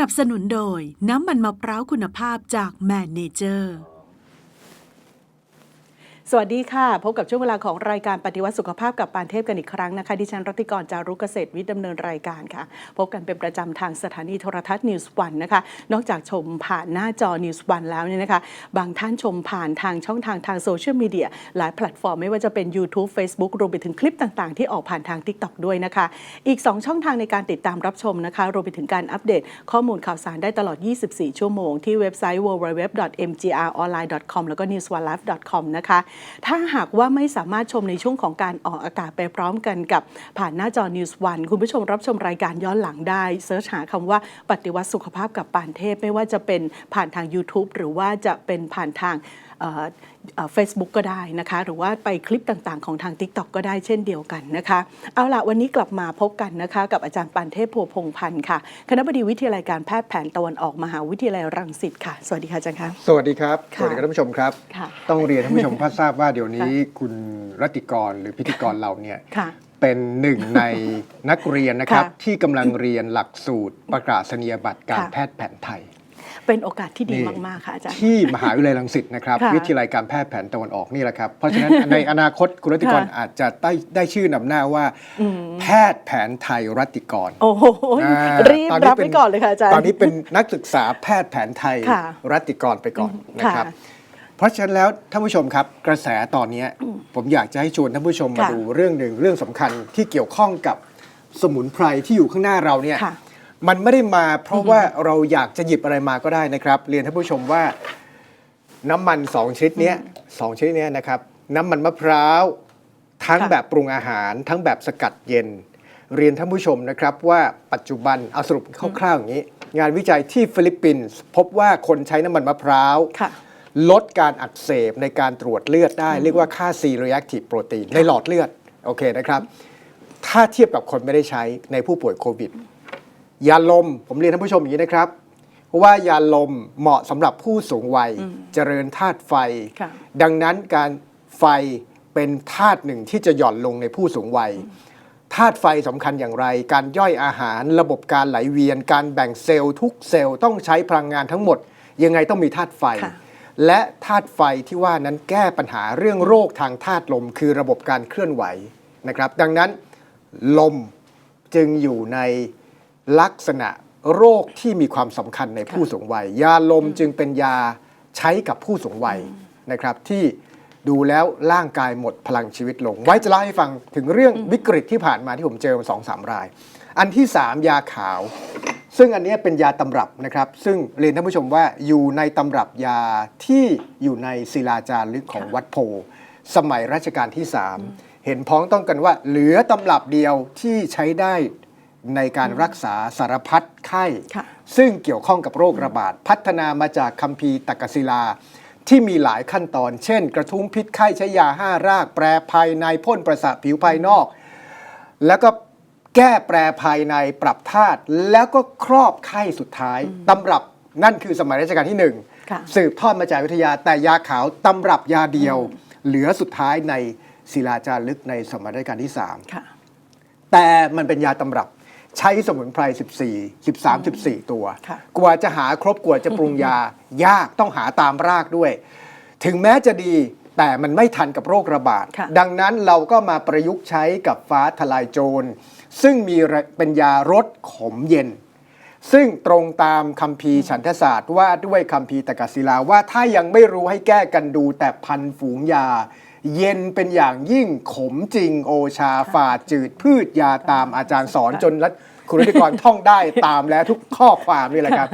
นับสนุนโดยน้ำมันมะพร้าวคุณภาพจากแมนเนเจอร์ สวัสดีค่ะ พบกับช่วงเวลาของรายการปฏิวัติสุขภาพกับปานเทพกันอีกครั้งนะคะ ดิฉันรัติกรจารุกเกษตรวิทย์ดำเนินรายการค่ะ พบกันเป็นประจำทางสถานีโทรทัศน์นิวส์วันนะคะ นอกจากชมผ่านหน้าจอนิวส์วันแล้วเนี่ยนะคะ บางท่านชมผ่านทางช่องทางทางโซเชียลมีเดียหลายแพลตฟอร์มไม่ว่าจะเป็น YouTube Facebook รวมไปถึงคลิปต่างๆ ที่ออกผ่านทาง TikTok ด้วยนะคะ อีก 2 ช่องทางในการติดตามรับชมนะคะ รวมไปถึงการอัปเดต ข้อมูลข่าวสารได้ตลอด 24 ชั่วโมงที่เว็บไซต์ www.mgronline.com แล้วก็ newsonelive.com นะคะถ้าหากว่าไม่สามารถชมในช่วงของการออกอากาศไปพร้อมกันกับผ่านหน้าจอ News1 คุณผู้ชมรับชมรายการย้อนหลังได้เสิร์ชหาคำว่าปฏิวัติสุขภาพกับปานเทพ ไม่ว่าจะเป็นผ่านทาง YouTube หรือว่าจะเป็นผ่านทาง เฟซบุ๊กก็ได้นะคะ หรือว่าไปคลิปต่างๆ ของทาง TikTok ก็ได้เช่นเดียวกันนะคะ เอาล่ะวันนี้กลับมาพบกันนะคะ กับอาจารย์ปานเทพโพพงพันธ์ค่ะคณะบดีวิทยาลัยการแพทย์แผนตะวันออกมหาวิทยาลัยรังสิตค่ะ สวัสดีค่ะอาจารย์คะสวัสดีครับค่ะสวัสดีครับท่านผู้ชมครับค่ะต้องเรียนท่านผู้ชมทราบว่าเดี๋ยวนี้คุณรัตติกรหรือพิธีกรเราเนี่ยค่ะเป็นหนึ่งในนักเรียนนะครับค่ะที่กำลังเรียนหลักสูตรประกาศนียบัตรการค่ะแพทย์แผนไทย เป็นโอกาสที่ดีนี่มาก ๆ ค่ะอาจารย์ ที่มหาวิทยาลัยรังสิตนะครับ ค่ะวิทยาลัยการแพทย์แผนตะวันออกนี่แหละครับ เพราะฉะนั้น ในอนาคตคุณรัตติกรค่ะ อาจจะได้ได้ชื่อนำหน้าว่าแพทย์แผนไทยรัตติกรโอ้โหอ่ารีบตรับป็ไปก่อนเลยค่ะอาจารย์ ตอนนี้เป็นนักศึกษาแพทย์แผนไทยค่ะรัตติกรไปก่อนนะครับ ค่ะเพราะฉะนั้นแล้วท่านผู้ชมครับ กระแสตอนนี้ผมอยากจะให้ชวนท่านผู้ชมมาค่ะดูเรื่องหนึ่งเรื่องสำคัญที่เกี่ยวข้องกับสมุนไพรที่อยู่ข้างหน้าเราเนี่ย ค่ะ มันไม่ได้มาเพราะว่าเราอยากจะหยิบอะไรมาก็ได้นะครับ เรียนท่านผู้ชมว่าน้ำมันสองชนิดเนี้ยสองชนิดเนี้ยนะครับ น้ำมันมะพร้าวทั้งค่ะ แบบปรุงอาหาร ทั้งแบบสกัดเย็น เรียนท่านผู้ชมนะครับว่าปัจจุบันเอาสรุปคร่าวๆอย่างนี้ งานวิจัยที่ฟิลิปปินส์พบว่าคนใช้น้ำมันมะพร้าว ค่ะ ลดการอักเสบในการตรวจเลือดได้ เรียกว่าค่า C reactive protein ในหลอดเลือด โอเคนะครับ ถ้าเทียบกับคนไม่ได้ใช้ในผู้ป่วยโควิด ยาลมผมเรียนท่านผู้ชมอย่างนี้นะครับ ว่ายาลมเหมาะสำหรับผู้สูงวัย เจริญธาตุไฟค่ะดังนั้นการไฟเป็นธาตุหนึ่งที่จะหย่อนลงในผู้สูงวัยธาตุไฟสำคัญอย่างไร การย่อยอาหาร ระบบการไหลเวียน การแบ่งเซลล์ทุกเซลล์ต้องใช้พลังงานทั้งหมด ยังไงต้องมีธาตุไฟค่ะและธาตุไฟที่ว่านั้นแก้ปัญหาเรื่องโรคทางธาตุลม คือระบบการเคลื่อนไหวนะครับ ดังนั้นลมจึงอยู่ใน ลักษณะโรคที่มีความสำคัญในผู้สูงวัย ยาลมจึงเป็นยาใช้กับผู้สูงวัยนะครับ ที่ดูแล้วร่างกายหมดพลังชีวิตลง ไว้จะเล่าให้ฟังถึงเรื่องวิกฤตที่ผ่านมาที่ผมเจอมาสองสามราย อันที่สามยาขาว ซึ่งอันเนี้ยเป็นยาตำรับนะครับ ซึ่งเรียนท่านผู้ชมว่าอยู่ในตำรับยาที่อยู่ในศิลาจารึกของวัดโพธิ์สมัยรัชกาลที่ 3 เห็นพ้องต้องกันว่าเหลือตำรับเดียวที่ใช้ได้ ในการรักษาสารพัดไข้ค่ะซึ่งเกี่ยวข้องกับโรคระบาด พัฒนามาจากคัมภีร์ตักกศิลา ที่มีหลายขั้นตอน เช่น กระทุ้งพิษไข้ใช้ยาห้าราก แปรภายในพ่นประสาทผิวภายนอก แล้วก็แก้แปรภายในปรับธาตุแล้วก็ครอบไข้สุดท้ายตำรับนั่นคือสมัยรัชกาลที่หนึ่งค่ะสืบทอดมาจากวิทยาแต่ยาขาวตำรับยาเดียว เหลือสุดท้ายในศิลาจารึกในสมัยรัชกาลที่3ค่ะแต่มันเป็นยาตำรับ ใช้สมุนไพร 14 13 14 ตัว ค่ะ กว่าจะหาครบกว่าจะปรุงยายากต้องหาตามรากด้วย ถึงแม้จะดีแต่มันไม่ทันกับโรคระบาด ค่ะ ดังนั้นเราก็มาประยุกต์ใช้กับฟ้าทลายโจร ซึ่งมีเป็นยารสขมเย็น ซึ่งตรงตามคัมภีร์ฉันทศาสตร์ว่าด้วยคัมภีร์ตกศิลาว่าถ้ายังไม่รู้ให้แก้กันดูแต่พันฝูงยา เย็นเป็นอย่างยิ่งขมจริงโอชาฝาดจืดพืชยาตามอาจารย์สอนจนรัฐคุณรัติกรท่องได้ตามแล้วทุกข้อความนี่แหละครับ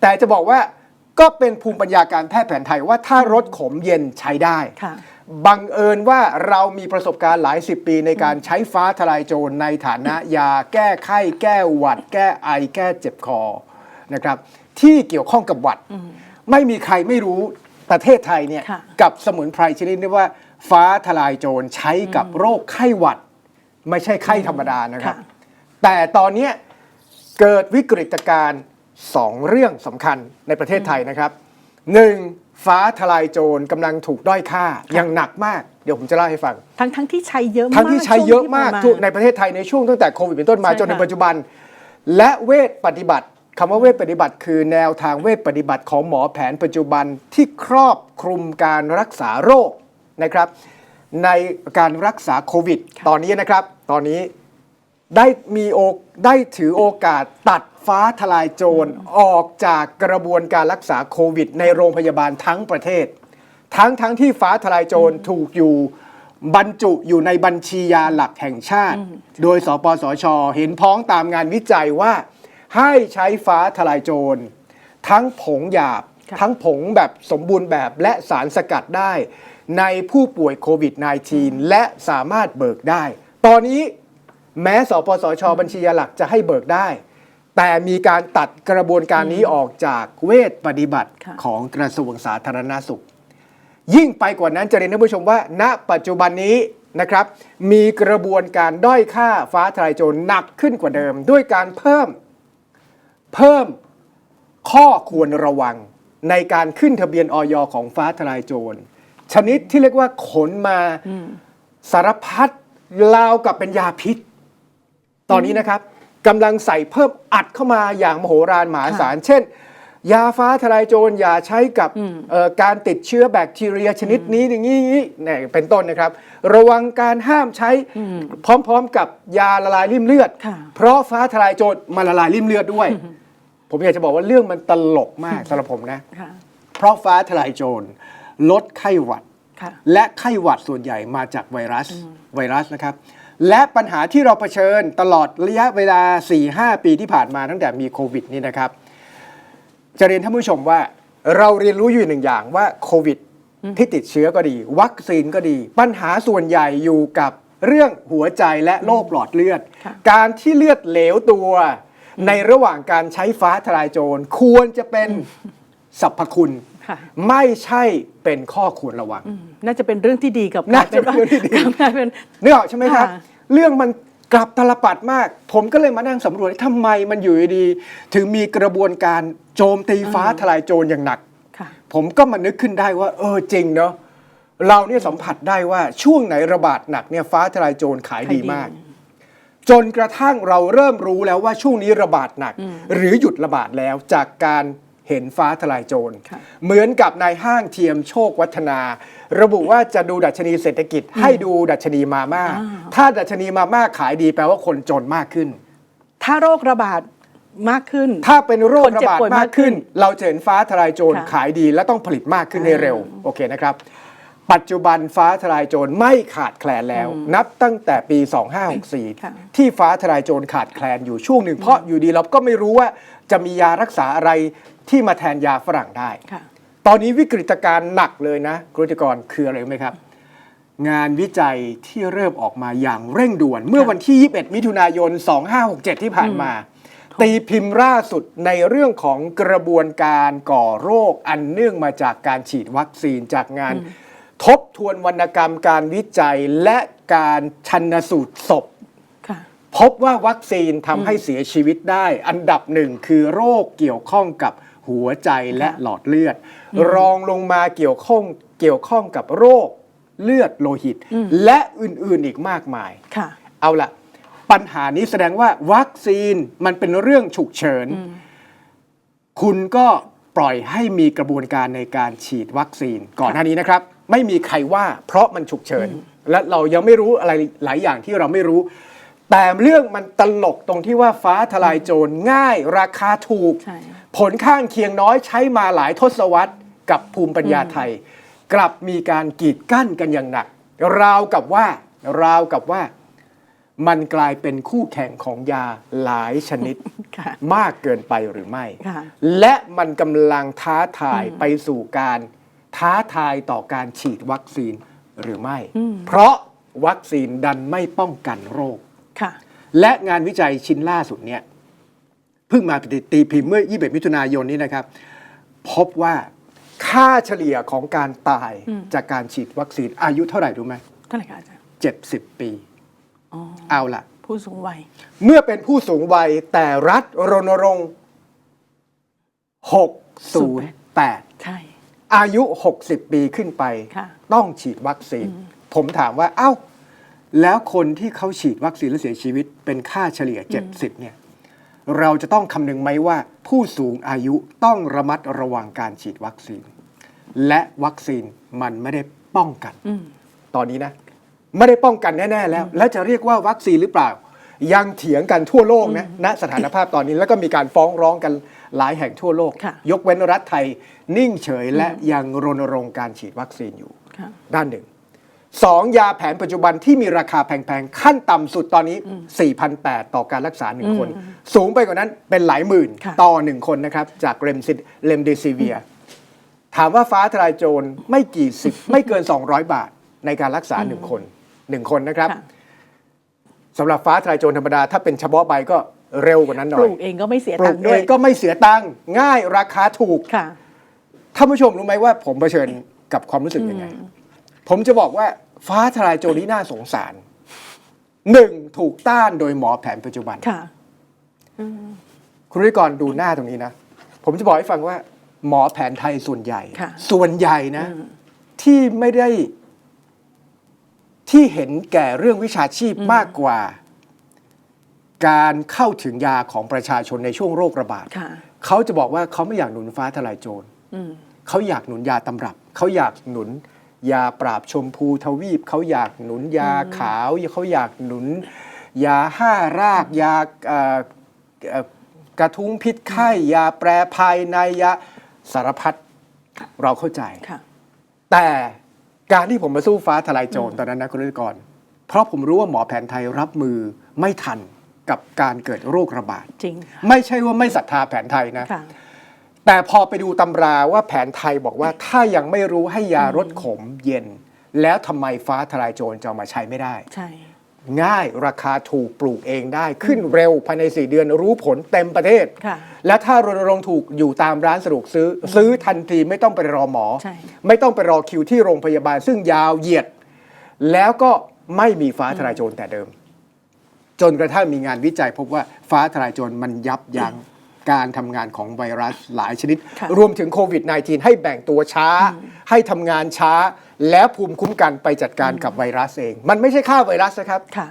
แต่จะบอกว่าก็เป็นภูมิปัญญาการแพทย์แผนไทยว่าถ้ารสขมเย็นใช้ได้ ค่ะ บังเอิญว่าเรามีประสบการณ์หลายสิบปีในการใช้ฟ้าทลายโจรในฐานะยาแก้ไข้ แก้หวัด แก้ไอแก้เจ็บคอนะครับ ที่เกี่ยวข้องกับหวัด ไม่มีใครไม่รู้ประเทศไทยเนี่ยค่ะ กับสมุนไพรชนิดนี้ว่า ฟ้าทลายโจรใช้กับโรคไข้หวัด ไม่ใช่ไข้ธรรมดานะครับ ค่ะ แต่ตอนเนี้ยเกิดวิกฤตการณ์สองเรื่องสำคัญในประเทศไทยนะครับหนึ่งฟ้าทลายโจรกำลังถูกด้อยค่าอย่างหนักมาก เดี๋ยวผมจะเล่าให้ฟัง ทั้งทั้งที่ใช้เยอะมากทั้งที่ใช้เยอะมากช่วงทุที่กในประเทศไทยในช่วงตั้งแต่โควิดเป็นต้นมาใช่จนในค่ะ ปัจจุบัน และเวทปฏิบัติคำว่าเวทปฏิบัติ คือแนวทางเวทปฏิบัติของหมอแผนปัจจุบันที่ครอบคลุมการรักษาโรค นะครับ ในการรักษาโควิด ตอนนี้นะครับ ตอนนี้ได้มีโอกได้ถือโอกาสตัดฟ้าทลายโจรออกจากกระบวนการรักษาโควิด ในโรงพยาบาลทั้งประเทศ ทั้งทั้งที่ฟ้าทลายโจรถูกอยู่บรรจุอยู่ในบัญชียาหลักแห่งชาติ โดยสปสช เห็นพ้องตามงานวิจัยว่า ให้ใช้ฟ้าทลายโจร ทั้งผงหยาบค่ะทั้งผงแบบสมบูรณ์แบบและสารสกัดได้ ในผู้ป่วยโควิด -19 และสามารถเบิกได้ ตอนนี้แม้สปสช บัญชียาหลักจะให้เบิกได้ แต่มีการตัดกระบวนการนี้ออกจากเวทปฏิบัติค่ะของกระทรวงสาธารณสุข ยิ่งไปกว่านั้นจะเรียนท่านผู้ชมว่า ณ ปัจจุบันนี้นะครับ มีกระบวนการด้อยค่าฟ้าทลายโจรหนักขึ้นกว่าเดิม ด้วยการเพิ่มเพิ่มข้อควรระวังในการขึ้นทะเบียนออยของฟ้าทลายโจร ชนิดที่เรียกว่าขนมาสารพัดราวกับเป็นยาพิษ ตอนนี้นะครับกำลังใส่เพิ่มอัดเข้ามาอย่างมโหฬารมหาศาลเช่น ยาฟ้าทลายโจรอย่าใช้กับเอ่อการติดเชื้อแบคทีเรียชนิดนี้อย่างนี้เนี่ยเป็นต้นนะครับ ระวังการห้ามใช้พร้อมๆกับยาละลายริ่มเลือดค่ะเพราะฟ้าทลายโจรมาละลายริ่มเลือดด้วย ผมอยากจะบอกว่าเรื่องมันตลกมากสำหรับผมนะค่ะเพราะฟ้าทลายโจร ลดไข้หวัด ค่ะ และไข้หวัดส่วนใหญ่มาจากไวรัสไวรัสนะครับ และปัญหาที่เราเผชิญตลอดระยะเวลา 4-5 ปีที่ผ่านมาตั้งแต่มีโควิดนี่นะครับ จะเรียนท่านผู้ชมว่าเราเรียนรู้อยู่หนึ่งอย่างว่าโควิดที่ติดเชื้อก็ดี วัคซีนก็ดี ปัญหาส่วนใหญ่อยู่กับเรื่องหัวใจและโรคหลอดเลือด ค่ะ การที่เลือดเหลวตัว ในระหว่างการใช้ฟ้าทลายโจรควรจะเป็น สรรพคุณ ค่ะ ไม่ใช่เป็นข้อควรระวังน่าจะเป็นเรื่องที่ดีกับน่าจะเป็นเรื่องที่ดีกลายเป็น นึกออกใช่ไหมครับ ค่ะ เรื่องมันกลับตลปัดมาก ผมก็เลยมานั่งสำรวจทำไมมันอยู่ดีๆถึงมีกระบวนการโจมตีฟ้าทลายโจรอย่างหนัก ค่ะ ผมก็มานึกขึ้นได้ว่า เออจริงเนาะเราเนี่ยสัมผัสได้ว่าช่วงไหนระบาดหนักเนี่ยฟ้าทลายโจรขายดีมาก จนกระทั่งเราเริ่มรู้แล้วว่าช่วงนี้ระบาดหนัก หรือหยุดระบาดแล้วจากการ เห็นฟ้าทลายโจรค่ะเหมือนกับในห้างเทียมโชควัฒนา ระบุว่าจะดูดัชนีเศรษฐกิจ ให้ดูดัชนีมาม่าอ่าถ้าดัชนีมาม่าขายดีแปลว่าคนจนมากขึ้น ถ้าโรคระบาดมากขึ้น ถ้าเป็นโรคคนระเจ็บบาดป่วยากกมามขึ้นขึ้น เราจะเห็นฟ้าทลายโจรค่ะขายดีและต้องผลิตมากขึ้นให้เร็วอ่าโอเคนะครับ ปัจจุบันฟ้าทลายโจรไม่ขาดแคลนแล้ว นับตั้งแต่ปีค่ะ2564 ที่ฟ้าทลายโจรขาดแคลนอยู่ช่วงหนึ่งเพราะอยู่ดีเราก็ไม่รู้ว่า จะมียารักษาอะไรที่มาแทนยาฝรั่งได้ ค่ะ ตอนนี้วิกฤตการณ์หนักเลยนะกรุติกรคืออะไรรู้ไหมครับ งานวิจัยที่เริ่มออกมาอย่างเร่งด่วน เมื่อวันที่ 21 มิถุนายน 2567 ที่ผ่านมา ตีพิมพ์ล่าสุดในเรื่องของกระบวนการก่อโรคอันเนื่องมาจากการฉีดวัคซีนจากงาน ทบทวนวรรณกรรมการวิจัยและการชันสูตรศพค่ะ พบว่าวัคซีนทำให้เสียชีวิตได้ อันดับหนึ่งคือโรคเกี่ยวข้องกับหัวใจและหลอดเลือด รองลงมาเกี่ยวข้องเกี่ยวข้องกับโรคเลือดโลหิต และอื่นๆอีกมากมายค่ะเอาละปัญหานี้แสดงว่าวัคซีนมันเป็นเรื่องฉุกเฉิน คุณก็ปล่อยให้มีกระบวนการในการฉีดวัคซีนก่อนหน้านี้นะครับ ไม่มีใครว่าเพราะมันฉุกเฉิน และเรายังไม่รู้อะไรหลายอย่างที่เราไม่รู้ แต่เรื่องมันตลกตรงที่ว่าฟ้าทลายโจรง่ายราคาถูก ใช่ ผลข้างเคียงน้อยใช้มาหลายทศวรรษกับภูมิปัญญาไทย กลับมีการกีดกั้นกันอย่างหนัก ราวกับว่าราวกับว่า มันกลายเป็นคู่แข่งของยาหลายชนิดค่ะ มากเกินไปหรือไม่ ค่ะ และมันกำลังท้าทายไปสู่การท้าทายต่อการฉีดวัคซีนหรือไม่ เพราะวัคซีนดันไม่ป้องกันโรค ค่ะ และงานวิจัยชิ้นล่าสุดเนี่ยเพิ่งมาตีพิมพ์เมื่อ 21 มิถุนายนนี้นะครับ พบว่าค่าเฉลี่ยของการตายจากการฉีดวัคซีนอายุเท่าไหร่รู้ไหมเท่าไหร่คะอาจารย์70ปี อ๋อเอาล่ะ ผู้สูงวัยเมื่อเป็นผู้สูงวัยแต่รัฐรณรงค์ 608 ใช่ อายุ 60 ปีขึ้นไป ค่ะ ต้องฉีดวัคซีน ผมถามว่า เอ้า แล้วคนที่เขาฉีดวัคซีนแล้วเสียชีวิตเป็นค่าเฉลี่ย 70เนี่ยเราจะต้องคำนึงไหมว่าผู้สูงอายุต้องระมัดระวังการฉีดวัคซีน และวัคซีนมันไม่ได้ป้องกันอืมตอนนี้นะ ไม่ได้ป้องกันแน่ ๆ แล้ว แล้วจะเรียกว่าวัคซีนหรือเปล่า ยังเถียงกันทั่วโลกนะณสถานภาพตอนนี้แล้วก็มีการฟ้องร้องกันหลายแห่งทั่วโลกค่ะยกเว้นรัฐไทย นิ่งเฉยและยังรณรงค์การฉีดวัคซีนอยู่ค่ะด้านหนึ่ง สองยาแผนปัจจุบันที่มีราคาแพงๆ ขั้นต่ำสุดตอนนี้ 4,800 ต่อการรักษาหนึ่งคน สูงไปกว่านั้นเป็นหลายหมื่นค่ะต่อหนึ่งคนนะครับ จากเรมซิเลมเดซิเวีย ถามว่าฟ้าทลายโจรไม่กี่สิบ ไม่เกิน 200 บาทในการรักษาหนึ่งคนหนึ่งคนนะครับค่ะสำหรับฟ้าทลายโจรธรรมดา ถ้าเป็นเฉพาะใบก็เร็วกว่านั้นหน่ปอลูยกเองก็ไม่เสียปลูตักงค์เอด้วยงก็ไม่เสียตังค์ง่ายราคาถูกค่ะท่านผู้ชมรู้ไหมว่าผมเผชิญกับความรู้สึกยังไง ผมจะบอกว่าฟ้าทลายโจรนี่น่าสงสารหนึ่งถูกต้านโดยหมอแผนปัจจุบันค่ะคุณริกรดูหน้าตรงนี้นะ ผมจะบอกให้ฟังว่า หมอแผนไทยส่วนใหญ่ค่ะส่วนใหญ่นะ ที่ไม่ได้ ที่เห็นแก่เรื่องวิชาชีพมากกว่า การเข้าถึงยาของประชาชนในช่วงโรคระบาดค่ะเขาจะบอกว่าเขาไม่อยากหนุนฟ้าทลายโจรอืมเขาอยากหนุนยาตำรับ เขาอยากหนุน ยาปราบชมพูทวีปเขาอยากหนุนยาขาวเขาอยากหนุน ยาห้ารากยาเอ่อเอ่อกระทุ้งพิษไข้ยาแปรภายในยาสารพัดเราเข้าใจค่ะแต่การที่ผมมาสู้ฟ้าทลายโจรตอนนั้นนะคุณฤทธิกร เพราะผมรู้ว่าหมอแผนไทยรับมือไม่ทันกับการเกิดโรคระบาดจริง ไม่ใช่ว่าไม่ศรัทธาแผนไทยนะค่ะ แต่พอไปดูตำราว่าแผนไทยบอกว่าถ้ายังไม่รู้ให้ยารดขมเย็น แล้วทำไมฟ้าทลายโจรจะเอามาใช้ไม่ได้ ใช่ ง่ายราคาถูกปลูกเองได้ขึ้นเร็วภายใน 4 เดือนรู้ผลเต็มประเทศ ค่ะ และถ้ารณรงค์ถูกอยู่ตามร้านสะดวกซื้อ ซื้อทันทีไม่ต้องไปรอหมอ ใช่ ไม่ต้องไปรอคิวที่โรงพยาบาลซึ่งยาวเหยียด แล้วก็ไม่มีฟ้าทลายโจรแต่เดิม จนกระทั่งมีงานวิจัยพบว่าฟ้าทลายโจรมันยับยั้ง การทำงานของไวรัสหลายชนิดค่ะรวมถึงโควิด -19 ให้แบ่งตัวช้า ให้ทำงานช้า แล้วภูมิคุ้มกันไปจัดการกับไวรัสเอง มันไม่ใช่ฆ่าไวรัสนะครับค่ะ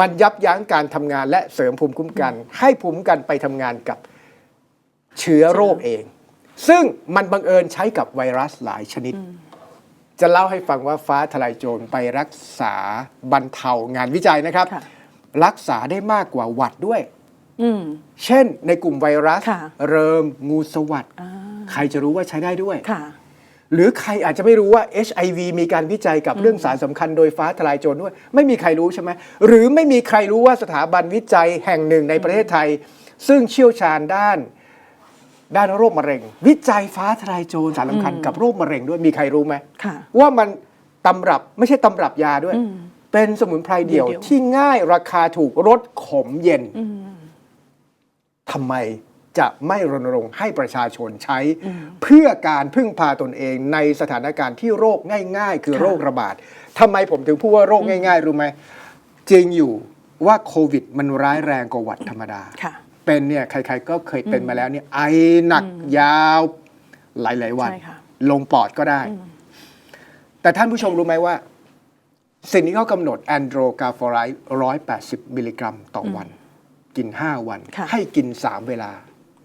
มันยับยั้งการทำงานและเสริมภูมิคุ้มกัน ให้ภูมิคุ้มกันไปทำงานกับเชื้อโรคเอง ซึ่งมันบังเอิญใช้กับไวรัสหลายชนิด จะเล่าให้ฟังว่าฟ้าทลายโจรไปรักษาบรรเทางานวิจัยนะครับค่ะรักษาได้มากกว่าหวัดด้วย อืม เช่นในกลุ่มไวรัส ค่ะ เริมงูสวัสดอ่าใครจะรู้ว่าใช้ได้ด้วย ค่ะ หรือใครอาจจะไม่รู้ว่า HIV มีการวิจัยกับเรื่องสารสำคัญโดยฟ้าทลายโจรด้วย ไม่มีใครรู้ใช่ไหมหรือไม่มีใครรู้ว่าสถาบันวิจัยแห่งหนึ่งในประเทศไทย ซึ่งเชี่ยวชาญด้าน ด้านโรคมะเร็ง วิจัยฟ้าทลายโจรสารสำคัญกับโรคมะเร็งด้วยมีใครรู้ไหมค่ะ ว่ามันตำรับไม่ใช่ตำรับยาด้วย อืม เป็นสมุนไพรเดี่ยวเดี่ยว ที่ง่ายราคาถูกรสขมเย็น อืม ทำไมจะไม่รณรงค์ให้ประชาชนใช้ เพื่อการพึ่งพาตนเองในสถานการณ์ที่โรคง่าย ๆ คือค่ะโรคระบาดทำไมผมถึงพูดว่าโรคง่าย ๆ รู้ไหมจริงอยู่ว่าโควิดมันร้ายแรงกว่าหวัดธรรมดาค่ะเป็นเนี่ยใคร ๆ ก็เคยเป็นมาแล้วเนี่ยไอหนักยาวหลาย ๆ วันใช่ค่ะลงปอดก็ได้ แต่ท่านผู้ชมรู้ไหมว่า สิ่งนี้เขากำหนดแอนโดรกาฟอไรด์180มิลลิกรัมต่อวัน กิน 5 วัน ค่ะ ให้กิน 3 เวลา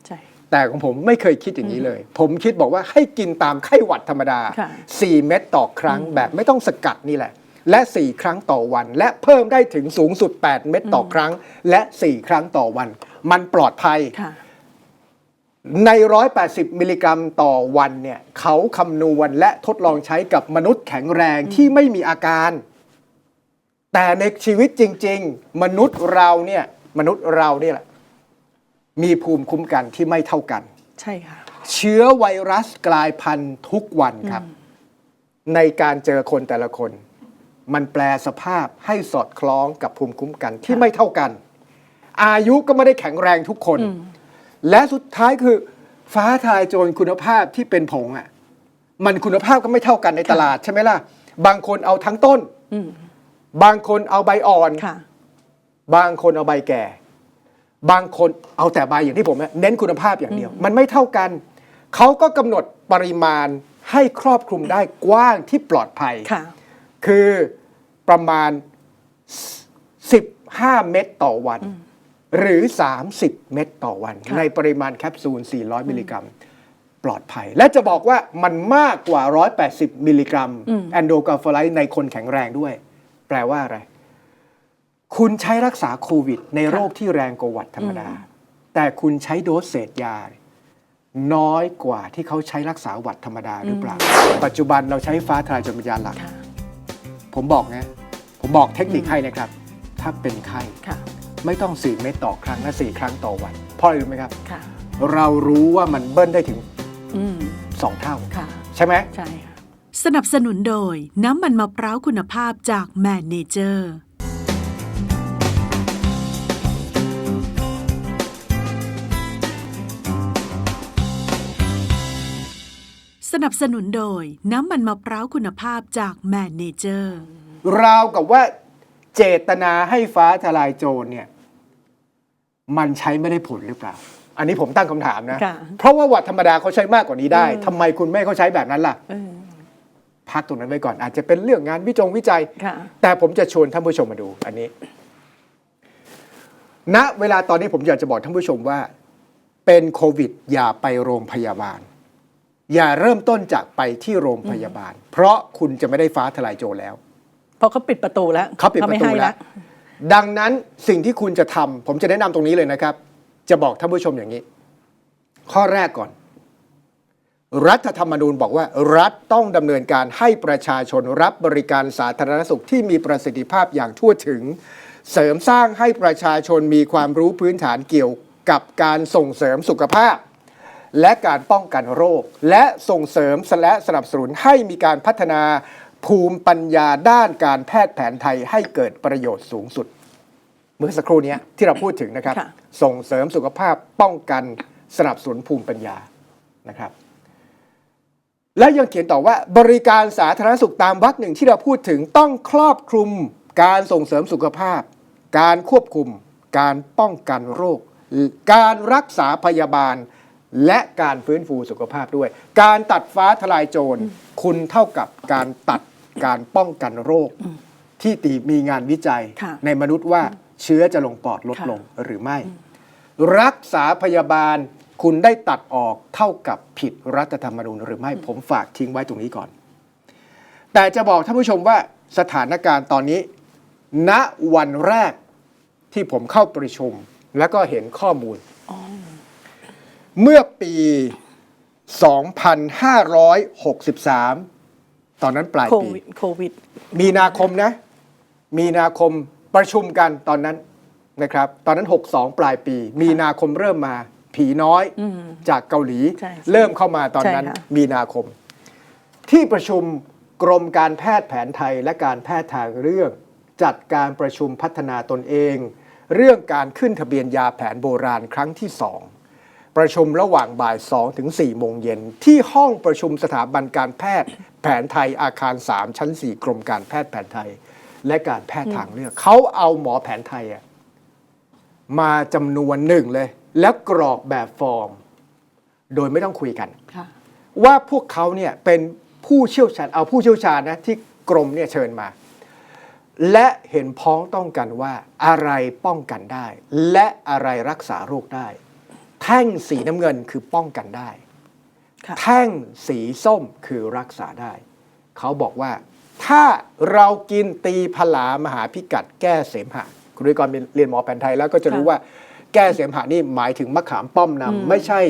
ใช่ แต่ของผมไม่เคยคิดอย่างนี้เลย ผมคิดบอกว่าให้กินตามไข้หวัดธรรมดา ค่ะ 4 เม็ดต่อครั้งแบบไม่ต้องสกัดนี่แหละ และ 4 ครั้งต่อวัน และเพิ่มได้ถึงสูงสุด 8 เม็ดต่อครั้ง และ 4 ครั้งต่อวัน มันปลอดภัย ค่ะ ใน 180 มิลลิกรัมต่อวันเนี่ยเขาคำนวณและทดลองใช้กับมนุษย์แข็งแรงที่ไม่มีอาการ แต่ในชีวิตจริง ๆ มนุษย์เราเนี่ย มนุษย์เราเนี่ยแหละมีภูมิคุ้มกันที่ไม่เท่ากัน ใช่ค่ะ เชื้อไวรัสกลายพันธุ์ทุกวันครับ ในการเจอคนแต่ละคน มันแปลสภาพให้สอดคล้องกับภูมิคุ้มกันที่ไม่เท่ากัน อายุก็ไม่ได้แข็งแรงทุกคน และสุดท้ายคือ ฟ้าทลายโจรคุณภาพที่เป็นผงอะ มันคุณภาพก็ไม่เท่ากันในตลาดใช่ไหมล่ะ บางคนเอาทั้งต้นอืมบางคนเอาใบอ่อนค่ะ บางคนเอาใบแก่ บางคนเอาแต่ใบอย่างที่ผมเนี่ยเน้นคุณภาพอย่างเดียว มันไม่เท่ากัน เขาก็กำหนดปริมาณให้ครอบคลุมได้กว้างที่ปลอดภัย ค่ะ คือประมาณ 15 เม็ดต่อวัน หรือ 30 เม็ดต่อวัน ค่ะ ในปริมาณแคปซูล 400 มิลลิกรัม ปลอดภัย และจะบอกว่ามันมากกว่า 180 มิลลิกรัมอืมแอนโดกาฟไลในคนแข็งแรงด้วย แปลว่าอะไร คุณใช้รักษาโควิด ในโรคที่แรงกว่าหวัดธรรมดา แต่คุณใช้โดสเศษยา น้อยกว่าที่เขาใช้รักษาหวัดธรรมดาหรือเปล่า ปัจจุบันเราใช้ฟ้าทลายโจรเป็นยาหลักค่ะผมบอกนะ ผมบอกเทคนิคให้นะครับ ถ้าเป็นไข้ค่ะไม่ต้องสี่เม็ดต่อครั้งและสี่ครั้งต่อวัน เพราะอะไรรู้ไหมครับค่ะเรารู้ว่ามันเบิ้ลได้ถึงอืม2เท่าค่ะใช่ไหมใช่ค่ะสนับสนุนโดยน้ำมันมะพร้าวคุณภาพจากแมนเนเจอร์ สนับสนุนโดยน้ำมันมะพร้าวคุณภาพจากแมนเนเจอร์ ราวกับว่าเจตนาให้ฟ้าทลายโจรเนี่ย มันใช้ไม่ได้ผลหรือเปล่า อันนี้ผมตั้งคำถามนะ ค่ะ เพราะว่าหวัดธรรมดาเขาใช้มากกว่านี้ได้ทำไมคุณไม่ให้เขาใช้แบบนั้นล่ะ เออ พักตรงนั้นไว้ก่อน อาจจะเป็นเรื่องงานวิจงวิจัย ค่ะ แต่ผมจะชวนท่านผู้ชมมาดู อันนี้ณเวลาตอนนี้ผมอยากจะบอกท่านผู้ชมว่า เป็นโควิดอย่าไปโรงพยาบาล อย่าเริ่มต้นจากไปที่โรงพยาบาล เพราะคุณจะไม่ได้ฟ้าทลายโจรแล้ว เพราะเขาปิดประตูแล้วเขาปิดประไม่ตูให้แล้ว ดังนั้นสิ่งที่คุณจะทำผมจะแนะนำตรงนี้เลยนะครับ จะบอกท่านผู้ชมอย่างนี้ ข้อแรกก่อน รัฐธรรมนูญบอกว่า รัฐต้องดำเนินการให้ประชาชนรับบริการสาธารณสุขที่มีประสิทธิภาพอย่างทั่วถึง เสริมสร้างให้ประชาชนมีความรู้พื้นฐานเกี่ยวกับการส่งเสริมสุขภาพ และการป้องกันโรค และส่งเสริมและสนับสนุนให้มีการพัฒนาภูมิปัญญาด้านการแพทย์แผนไทยให้เกิดประโยชน์สูงสุด เมื่อสักครู่เนี้ยที่เราพูดถึงนะครับค่ะส่งเสริมสุขภาพป้องกันสนับสนุนภูมิปัญญานะครับ และยังเขียนต่อว่าบริการสาธารณสุขตามวรรคหนึ่งที่เราพูดถึงต้องครอบคลุมการส่งเสริมสุขภาพ การควบคุม การป้องกันโรค การรักษาพยาบาล และการฟื้นฟูสุขภาพด้วย การตัดฟ้าทลายโจรคุณเท่ากับการตัดการป้องกันโรค ที่ตีมีงานวิจัยค่ะในมนุษย์ว่าเชื้อจะลงปอดลดค่ะลงหรือไม่ รักษาพยาบาลคุณได้ตัดออกเท่ากับผิดรัฐธรรมนูญหรือไม่ผมฝากทิ้งไว้ตรงนี้ก่อน แต่จะบอกท่านผู้ชมว่าสถานการณ์ตอนนี้ ณวันแรกที่ผมเข้าประชุม แล้วก็เห็นข้อมูล เมื่อปี 2563 ตอนนั้นปลายโคปี วิดโควิด มีนาคมนะ มีนาคมประชุมกันตอนนั้นนะครับ ตอนนั้น 62 ปลายปี มีนาคมเริ่มมาผีน้อยอืมจากเกาหลีใช่ใช่เริ่มเข้ามาตอนนั้น ใช่ค่ะ มีนาคม ที่ประชุมกรมการแพทย์แผนไทยและการแพทย์ทางเรื่อง จัดการประชุมพัฒนาตนเอง เรื่องการขึ้นทะเบียนยาแผนโบราณครั้งที่สอง ประชุมระหว่างบ่าย2ถึง4โมงเย็น ที่ห้องประชุมสถาบันการแพทย์ แผนไทยอาคาร 3 ชั้น 4 กรมการแพทย์แผนไทย และการแพทย์ทางเลือก เขาเอาหมอแผนไทยอะมาจำนวนหนึ่งเลย แล้วกรอกแบบฟอร์ม โดยไม่ต้องคุยกันค่ะว่าพวกเขาเนี่ยเป็นผู้เชี่ยวชาญเอาผู้เชี่ยวชาญนะที่กรมเนี่ยเชิญมา และเห็นพ้องต้องกันว่าอะไรป้องกันได้ และอะไรรักษาโรคได้ แท่งสีน้ำเงินคือป้องกันได้ค่ะแท่งสีส้มคือรักษาได้ เขาบอกว่า ถ้าเรากินตีผลามหาพิกัดแก้เสมหะ คุณดุยกรเรียนหมอแผนไทยแล้วก็จะรู้ค่ะว่าแก้เสมหะนี่หมายถึงมะขามป้อมนำอืมไม่ใช่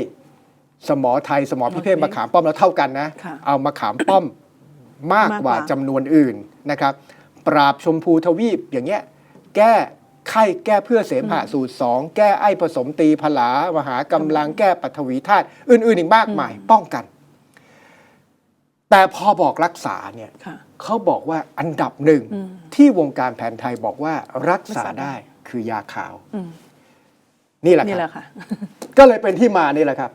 สมอไทยสมอพิเภทโอเคมะขามป้อมแล้วเท่ากันนะค่ะเอามะขามป้อมมากมากกกว่าว่าจำนวนอื่นนะครับ ปราบชมพูทวีปอย่างเงี้ยแก้ ไข้แก้เพื่อเสมหะสูตรสองแก้ไอผสมตีผลามหากำลังแก้ปัทวีธาตุอื่นๆอีกมากมาย ป้องกัน แต่พอบอกรักษาเนี่ยค่ะเขาบอกว่าอันดับหนึ่งอืมที่วงการแผนไทยบอกว่ารักษารักษาได้ได้คือยาขาวอืมนี่แหละนี่คแหรับละค่ะก็เลยเป็นที่มานี่แหละครับ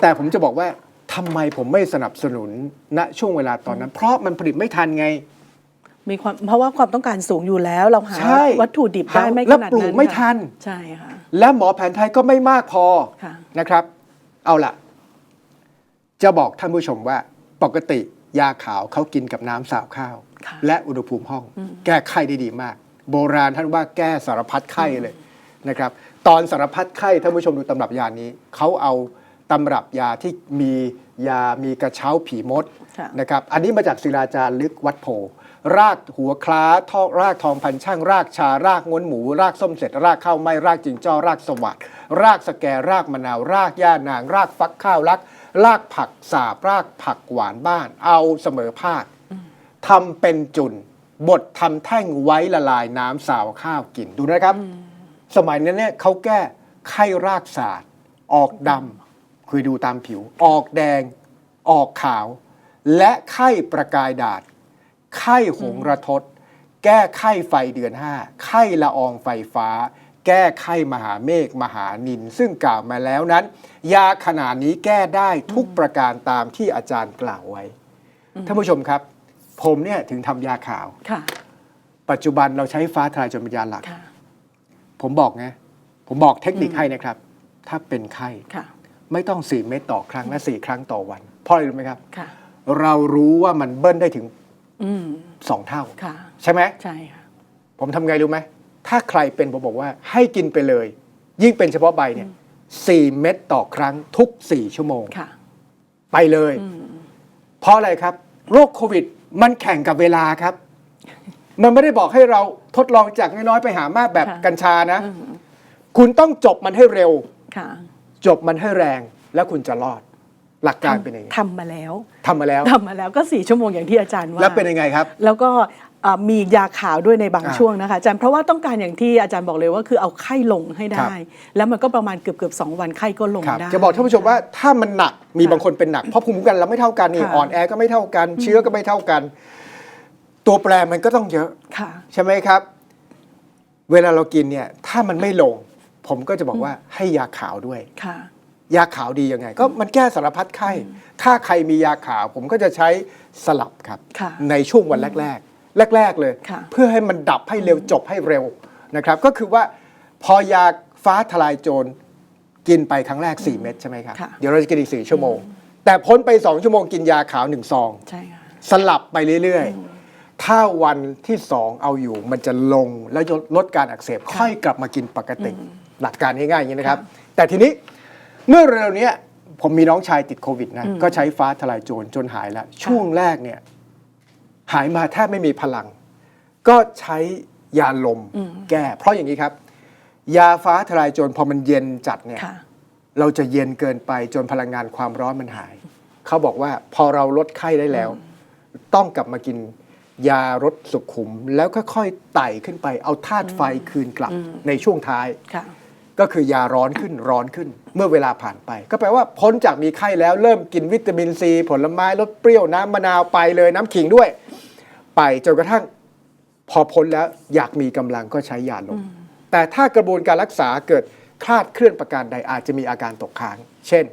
แต่ผมจะบอกว่าทำไมผมไม่สนับสนุนณช่วงเวลาตอนนั้น เพราะมันผลิตไม่ทันไง มีความเพราะว่าความต้องการสูงอยู่แล้ว เราหาใช่ วัตถุดิบได้ไม่ขแล้วนาดปลูนั้กนไม่ค่ะทัน ใช่ค่ะ และหมอแผนไทยก็ไม่มากพอค่ะ นะครับ เอาล่ะ จะบอกท่านผู้ชมว่า ปกติยาขาวเขากินกับน้ำสาวข้าว ค่ะ และอุณหภูมิห้อง แก้ไข้ได้ดีมาก โบราณท่านว่าแก้สารพัดไข้เลยนะครับ ตอนสารพัดไข้ท่านผู้ชมดูตำรับยานี้เขาเอาตำรับยาที่มียามีกระเช้าผีมดค่ะ นะครับ อันนี้มาจากศิลาจารย์ลึกวัดโพ รากหัวคล้าทอกรากทองพันช่างรากชารากง้วนหมู รากส้มเสร็จรากข้าวไม้รากจิงจ้อรากสวัสดรากสแกรากมะนาวรากย่านาง รากฟักข้าวลัก รากผักสาบรากผักหวานบ้าน เอาเสมอภาคทำเป็นจุนบดทำแท่งไว้ละลายน้ำสาวข้าวกินดูนะครับ สมัยนั้นเนี่ยเขาแก้ไข้รากสาดออกดำคือดูตามผิว ออกแดง ออกขาว และไข้ประกายดาษ ไข้หงระทศแก้ไข้ไฟเดือนห้าไข้ละอองไฟฟ้า แก้ไข้มหาเมฆมหานิน ซึ่งกล่าวมาแล้วนั้น ยาขนาดนี้แก้ได้ทุกประการตามที่อาจารย์กล่าวไว้ท่านผู้ชมครับ ผมเนี่ยถึงทำยาขาวค่ะปัจจุบันเราใช้ฟ้าทลายโจรเป็นยาหลักค่ะผมบอกไงผมบอกเทคนิคให้นะครับ ถ้าเป็นไข้ค่ะไม่ต้อง 4 เม็ดต่อครั้งและ4ครั้งต่อวัน เพราะอะไรรู้ไหมครับค่ะเรารู้ว่ามันเบิ้ลได้ถึง อืม2เท่าค่ะใช่ไหมใช่ค่ะผมทำไงรู้ไหมถ้าใครเป็นผมบอกว่าให้กินไปเลย ยิ่งเป็นเฉพาะใบเนี่ยสี่เม็ดต่อครั้งทุก4ชั่วโมงค่ะไปเลย เพราะอะไรครับ โรคโควิด มันแข่งกับเวลาครับ มันไม่ได้บอกให้เราทดลองจากน้อยๆไปหามากแบบค่ะกัญชานะ คุณต้องจบมันให้เร็วค่ะจบมันให้แรงแล้วคุณจะรอด หลักการเป็นยังไงทำมาแล้วทำมาแล้วทำมาแล้วก็สี่ชั่วโมงอย่างที่อาจารย์ว่าแล้วเป็นยังไงครับ แล้วก็อ่ามียาขาวด้วยในบางอ่าช่วงนะคะอาจารย์เพราะว่าต้องการอย่างที่อาจารย์บอกเลยว่าคือเอาไข้ลงให้ครัได้บแล้วมันก็ประมาณเกือบเกือบๆสองวันไข้ก็ลงครับได้จะบอกท่านผู้ชมว่าถ้ามันหนักมีค่ะบางคนเป็นหนักเพราะภูมิคุ้มกันเราไม่เท่ากันนี่ค่ะอ่อนแอก็ไม่เท่ากัน เชื้อก็ไม่เท่ากัน ตัวแปรมันก็ต้องเยอะค่ะใช่ไหมครับ เวลาเรากินเนี่ยถ้ามันไม่ลง ผมก็จะบอกว่าให้ยาขาวด้วยค่ะ ยาขาวดียังไง ก็มันแก้สารพัดไข้ ถ้าใครมียาขาวผมก็จะใช้สลับครับ ค่ะในช่วงวันแรก ๆ แรก ๆ เลย ค่ะ เพื่อให้มันดับให้เร็วจบให้เร็วนะครับ ก็คือว่าพอยาฟ้าทลายโจรกินไปครั้งแรก 4 เม็ดใช่ไหมครับ ค่ะ เดี๋ยวเราจะกินอีก 4 ชั่วโมง แต่พ้นไป 2 ชั่วโมงกินยาขาว 1 ซอง ใช่ค่ะ สลับไปเรื่อยๆ ถ้าวันที่สองเอาอยู่มันจะลงแล้วลดการอักเสบค่อยกลับมากินปกติ หลักการง่ายๆอย่างนี้นะครับ แต่ทีนี้ เมื่อเร็วๆเนี้ยผมมีน้องชายติดโควิดนะ ก็ใช้ฟ้าทลายโจรจนหายแล้ว ช่วงแรกเนี่ย หายมาแทบไม่มีพลัง ก็ใช้ยาลมแก้ เพราะอย่างนี้ครับ ยาฟ้าทลายโจรพอมันเย็นจัดเนี่ยค่ะเราจะเย็นเกินไปจนพลังงานความร้อนมันหาย เขาบอกว่าพอเราลดไข้ได้แล้ว ต้องกลับมากินยาลดสุขุม แล้วค่อยๆไต่ขึ้นไปเอาธาตุไฟคืนกลับในช่วงท้ายค่ะ ก็คือยาร้อนขึ้นร้อนขึ้น เมื่อเวลาผ่านไป ก็แปลว่าพ้นจากมีไข้แล้วเริ่มกินวิตามินซีผลไม้ลดเปรี้ยวน้ำมะนาวไปเลยน้ำขิงด้วย ไปจนกระทั่งพอพ้นแล้วอยากมีกำลังก็ใช้ยาลมแต่ถ้ากระบวนการรักษาเกิดคลาดเคลื่อนประการใดอาจจะมีอาการตกค้าง เช่น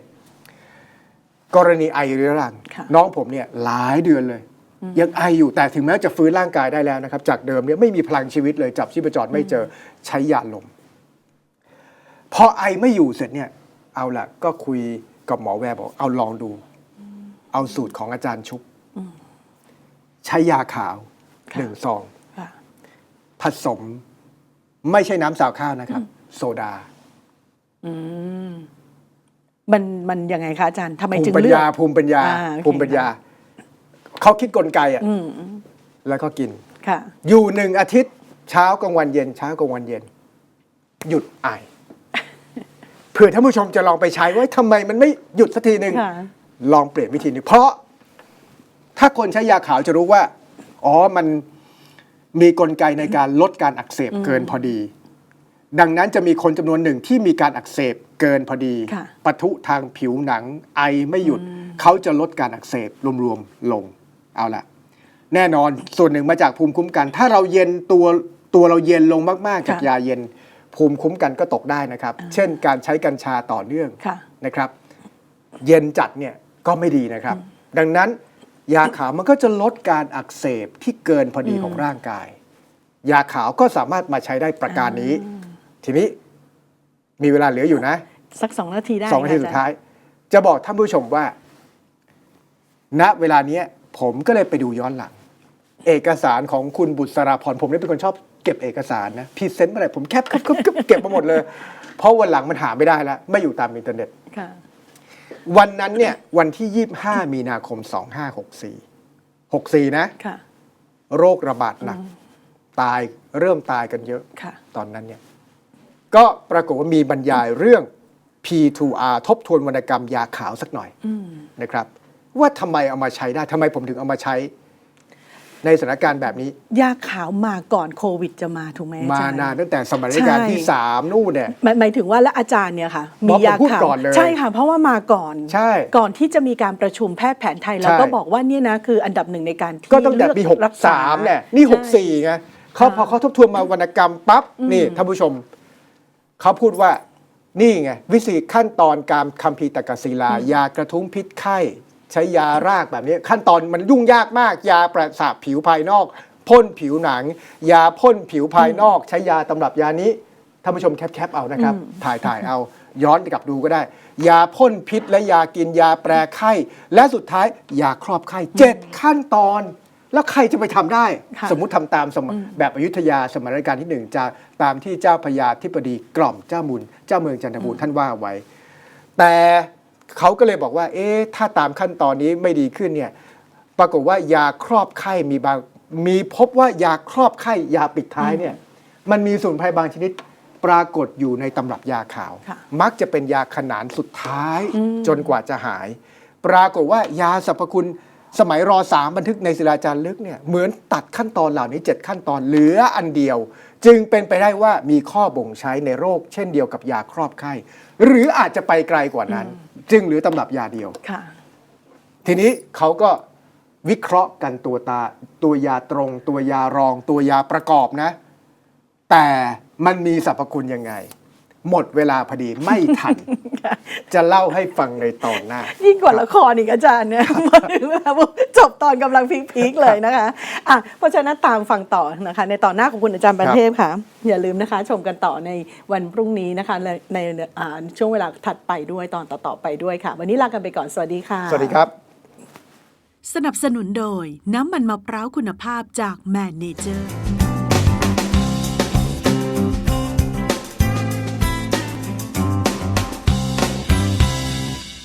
กรณีไอเรื้อรังค่ะน้องผมเนี่ยหลายเดือนเลย ยังไออยู่แต่ถึงแม้จะฟื้นร่างกายได้แล้วนะครับ จากเดิมเนี่ยไม่มีพลังชีวิตเลยจับชีพจรไม่เจอใช้ยาลม พอไอไม่อยู่เสร็จเนี่ย เอาละก็คุยกับหมอแวร์บอกเอาลองดู เอาสูตรของอาจารย์ชุบใช้ยาขาวค่ะหนึ่งซองค่ะผสม ไม่ใช่น้ำสาวข้าวนะครับ โซดาอืมมันมันยังไงคะอาจารย์ทำไมภูจึมิงปัญเลือกญาภูมิปัญญาอ่าโอเคภูมิปัญญา เขาคิดกลไกอะอืมแล้วก็กินค่ะอยู่หนึ่งอาทิตย์ เช้ากลางวันเย็น เช้ากลางวันเย็น หยุดไอเผื่อท่านผู้ชมจะลองไปใช้ว่าทำไมมันไม่หยุดสักทีหนึ่งค่ะ ลองเปลี่ยนวิธีนี้เพราะถ้าคนใช้ยาขาวจะรู้ว่า อ๋อมันมีกลไกในการลดการอักเสบเกินพอดี ดังนั้นจะมีคนจำนวนหนึ่งที่มีการอักเสบเกินพอดี ค่ะ ปะทุทางผิวหนังไอไม่หยุด เขาจะลดการอักเสบรวมๆลงเอาละแน่นอนส่วนหนึ่งมาจากภูมิคุ้มกัน ถ้าเราเย็นตัวตัวเราเย็นลงมากๆจากค่ะยาเย็น ภูมิคุ้มกันก็ตกได้นะครับ เช่นการใช้กัญชาต่อเนื่องค่ะนะครับ เย็นจัดเนี่ยก็ไม่ดีนะครับ ดังนั้นยาขาวมันก็จะลดการอักเสบที่เกินพอดีของร่างกาย ยาขาวก็สามารถมาใช้ได้ประการนี้ ทีนี้มีเวลาเหลืออยู่นะ สักสองนาทีได้สองนาทีค่ะสุดอจรท้าย จะบอกท่านผู้ชมว่า ณเวลาเนี้ยผมก็เลยไปดูย้อนหลัง เอกสารของคุณบุษราพรผมเนี่ยเป็นคนชอบ เก็บเอกสารนะพรีเซนต์เมื่อไหร่ผมแคปครับคบเก็บมาหมดเลย เพราะวันหลังมันหาไม่ได้แล้ว ไม่อยู่ตามอินเทอร์เน็ต ค่ะ วันนั้นเนี่ยวันที่ 25 มีนาคม 2564 64 นะ ค่ะ โรคระบาดหนัก ตายเริ่มตายกันเยอะ ค่ะ ตอนนั้นเนี่ย ก็ปรากฏว่ามีบรรยายเรื่อง P2R ทบทวนวรรณกรรมยาขาวสักหน่อยอืม นะครับ ว่าทำไมเอามาใช้ได้ทำไมผมถึงเอามาใช้ ในสถานการณ์แบบนี้ ยาขาวมาก่อนโควิดจะมาถูกไหมอามาจารย์ นานตั้งแต่สมัยรัชกาลที่ใช่ สามนู่นเนี่ย หมายหมายถึงว่าและอาจารย์เนี่ยค่ะบมีอกผมยาพูดขาวก่อนเลย ใช่ค่ะ เพราะว่ามาก่อน ใช่ ก่อนที่จะมีการประชุมแพทย์แผนไทยเราใช่ก็บอกว่าเนี่ยนะคืออันดับหนึ่งในการที่ก็ตั้งแต่ปี เลือกรักษา63เนี่ยนี่ ใช่ 64ไงเขาพอเขาทบทวนมาวรรณกรรมปั๊บนี่ท่านผู้ชม เขาพูดว่านี่ไง วิธีขั้นตอนการคัมภีร์ตกศิลา ยากระทุ้งพิษไข้ ใช้ยารากแบบนี้ขั้นตอนมันยุ่งยากมาก ยาประสาทผิวภายนอกพ่นผิวหนัง ยาพ่นผิวภายนอก ใช้ยาตำรับยานี้ท่านผู้ชมแคปๆเอานะครับ ถ่ายถ่ายเอาย้อนกลับดูก็ได้ ยาพ่นพิษ และยากินยาแปรไข้ และสุดท้าย ยาครอบไข้เจ็ดขั้นตอน แล้วใครจะไปทำได้ค่ะสมมุติทำตามสมแบบอยุธยาสมัยรัชกาลที่หนึ่งจะตามที่เจ้าพญาธิปดีกล่อมเจ้ามุนเจ้าเมืองจันทบูรณ์ท่านว่าไว้ แต่ เขาก็เลยบอกว่า เอ๊ะถ้าตามขั้นตอนนี้ไม่ดีขึ้นเนี่ยปรากฏว่ายาครอบไข้มีบางมีพบว่ายาครอบไข้ยาปิดท้ายเนี่ยมันมีสมุนไพรบางชนิดปรากฏอยู่ในตำรับยาขาวค่ะมักจะเป็นยาขนานสุดท้ายจนกว่าจะหาย ปรากฏว่ายาสรรพคุณสมัยรอสามบันทึกในศิลาจารึกเนี่ยเหมือนตัดขั้นตอนเหล่านี้ 7 ขั้นตอนเหลืออันเดียว จึงเป็นไปได้ว่ามีข้อบ่งใช้ในโรค เช่นเดียวกับยาครอบไข้ หรืออาจจะไปไกลกว่านั้น จึงเหลือตำรับยาเดียว ค่ะ ทีนี้เขาก็วิเคราะห์กันตัวตาตัวยาตรง ตัวยารอง ตัวยาประกอบนะ แต่มันมีสรรพคุณยังไง หมดเวลาพอดีไม่ทัน จะเล่าให้ฟังในตอนหน้า ยิ่งกว่าละครอีกอาจารย์เนี่ยมาถึงเวลาปุ๊บจบตอนกำลังพีคๆเลยนะคะอะเพราะฉะนั้นตามฟังต่อนะคะ ในตอนหน้าของคุณอาจารย์ประเทพค่ะ อย่าลืมนะคะ ชมกันต่อในวันพรุ่งนี้นะคะในในอ่าช่วงเวลาถัดไปด้วยตอนต่อๆไปด้วยค่ะ วันนี้ลากันไปก่อนสวัสดีค่ะ สวัสดีครับ สนับสนุนโดยน้ำมันมะพร้าวคุณภาพจากแมนเนเจอร์